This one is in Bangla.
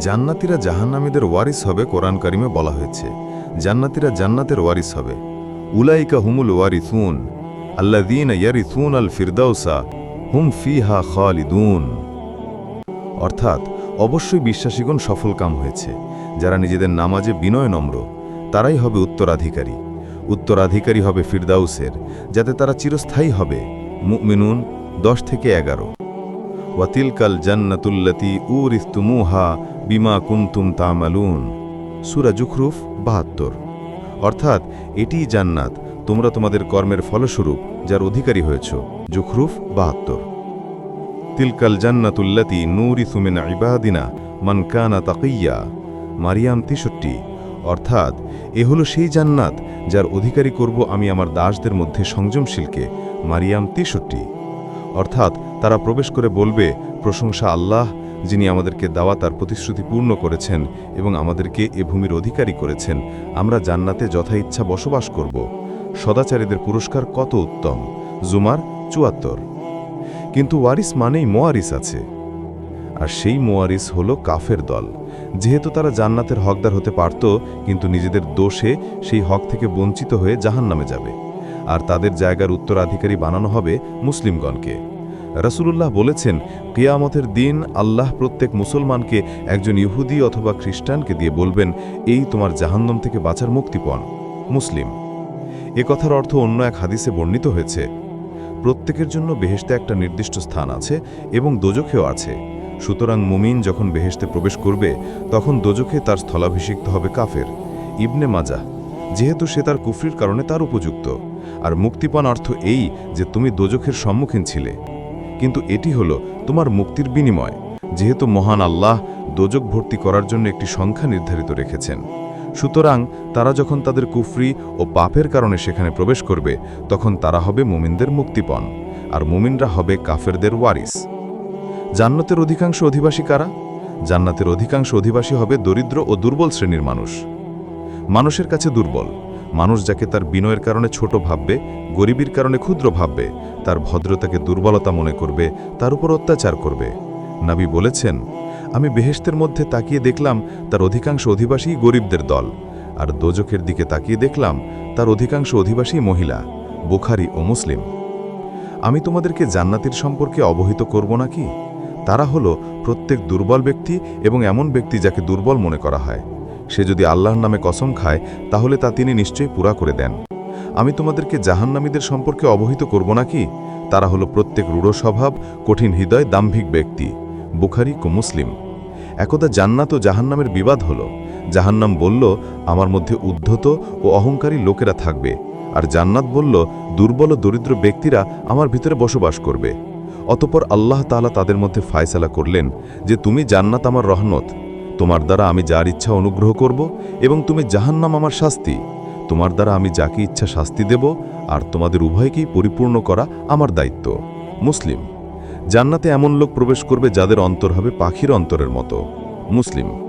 জান্নাতিরা জাহান্নামীদের ওয়ারিস হবে, কোরআন কারিমে বলা হয়েছে। জান্নাতিরা জান্নাতের ওয়ারিস হবে। উলাইকা হুমুল ওয়ারিসুন। আল্লাদিন আল ফিরদাউসা হুম ফিহা খালিদুন। অর্থাৎ, অবশ্যই বিশ্বাসীগণ সফল কাম হয়েছে। যারা নিজেদের নামাজে বিনয় নম্র, তারাই হবে উত্তরাধিকারী। উত্তরাধিকারী হবে ফিরদাউসের, যাতে তারা চিরস্থায়ী হবে। মুমিনুন, দশ থেকে এগারো। ওয়াতিলকাল জান্নাতুল্লতি উরিস্তুমুহা বিমা কুন্তুম তামালুন, সুরা জুখরুফ বাহাত্তর। অর্থাৎ, এটিই জান্নাত, তোমরা তোমাদের কর্মের ফলস্বরূপ, যার অধিকারী হয়েছ, জুখরুফ বাহাত্তর। তিলকাল জান্নাতুল্লতি নুরিসুমিন ইবাদিনা মানকানা তাকিয়া, মারিয়াম তেষট্টি। অর্থাৎ, এ হলো সেই জান্নাত, যার অধিকারী করব আমি আমার দাসদের মধ্যে সংযমশীলকে, মারিয়াম তেষট্টি। অর্থাৎ, তারা প্রবেশ করে বলবে, প্রশংসা আল্লাহ যিনি আমাদেরকে দাওয়া তার প্রতিশ্রুতি পূর্ণ করেছেন এবং আমাদেরকে এ ভূমির অধিকারী করেছেন, আমরা জান্নাতে যথা ইচ্ছা বসবাস করব। সদাচারীদের পুরস্কার কত উত্তম? জুমার চুয়াত্তর। কিন্তু ওয়ারিস মানেই মোয়ারিস আছে। আর সেই মোয়ারিস হল কাফের দল। যেহেতু তারা জান্নাতের হকদার হতে পারত, কিন্তু নিজেদের দোষে সেই হক থেকে বঞ্চিত হয়ে জাহান নামে যাবে। আর তাদের জায়গার উত্তরাধিকারী বানানো হবে মুসলিমগণকে। রাসূলুল্লাহ বলেছেন, কিয়ামতের দিন আল্লাহ প্রত্যেক মুসলমানকে একজন ইহুদি অথবা খ্রিস্টানকে দিয়ে বলবেন, এই তোমার জাহান্নম থেকে বাঁচার মুক্তিপণ। মুসলিম। এ কথার অর্থ অন্য এক হাদিসে বর্ণিত হয়েছে, প্রত্যেকের জন্য বেহেশতে একটা নির্দিষ্ট স্থান আছে এবং দোজখেও আছে। সুতরাং মুমিন যখন বেহেশতে প্রবেশ করবে, তখন দোজখে তার স্থলাভিষিক্ত হবে কাফের, ইবনে মাজা, যেহেতু সে তার কুফরির কারণে তার উপযুক্ত। আর মুক্তিপণ অর্থ এই যে তুমি দোজখের সম্মুখীন ছিলে। কিন্তু এটি হল তোমার মুক্তির বিনিময়, যেহেতু মহান আল্লাহ দোজক ভর্তি করার জন্য একটি সংখ্যা নির্ধারিত রেখেছেন। সুতরাং তারা যখন তাদের কুফরি ও পাপের কারণে সেখানে প্রবেশ করবে, তখন তারা হবে মুমিনদের মুক্তিপণ, আর মুমিনরা হবে কাফেরদের ওয়ারিস। জান্নাতের অধিকাংশ অধিবাসী কারা? জান্নাতের অধিকাংশ অধিবাসী হবে দরিদ্র ও দুর্বল শ্রেণির মানুষ। মানুষের কাছে দুর্বল। মানুষ যাকে তার বিনয়ের কারণে ছোট ভাববে, গরিবীর কারণে ক্ষুদ্র ভাববে, তার ভদ্রতাকে দুর্বলতা মনে করবে, তার উপর অত্যাচার করবে। নাবি বলেছেন, আমি বেহেস্তের মধ্যে তাকিয়ে দেখলাম তার অধিকাংশ অধিবাসী গরিবদের দল, আর দোজকের দিকে তাকিয়ে দেখলাম তার অধিকাংশ অধিবাসী মহিলা, বুখারি ও মুসলিম। আমি তোমাদেরকে জান্নাতির সম্পর্কে অবহিত করব নাকি? তারা হলো প্রত্যেক দুর্বল ব্যক্তি এবং এমন ব্যক্তি যাকে দুর্বল মনে করা হয়। সে যদি আল্লাহর নামে কসম খায়, তাহলে তা তিনি নিশ্চয়ই পুরা করে দেন। আমি তোমাদেরকে জাহান্নামীদের সম্পর্কে অবহিত করব নাকি? তারা হলো প্রত্যেক রূঢ় স্বভাব, কঠিন হৃদয়, দাম্ভিক ব্যক্তি। বুখারি কো মুসলিম। একদা জান্নাত ও জাহান্নামের বিবাদ হল। জাহান্নাম বলল, আমার মধ্যে উদ্ধত ও অহংকারী লোকেরা থাকবে। আর জান্নাত বলল, দুর্বল ও দরিদ্র ব্যক্তিরা আমার ভিতরে বসবাস করবে। অতপর আল্লাহ তাআলা তাদের মধ্যে ফায়সালা করলেন যে, তুমি জান্নাত আমার রহমত। তোমার দ্বারা আমি যার ইচ্ছা অনুগ্রহ করব এবং তুমি জাহান্নাম আমার শাস্তি। তোমার দ্বারা আমি যাকে ইচ্ছা শাস্তি দেব আর তোমাদের উভয়কেই পরিপূর্ণ করা আমার দায়িত্ব। মুসলিম, জান্নাতে এমন লোক প্রবেশ করবে যাদের অন্তর হবে পাখির অন্তরের মতো। মুসলিম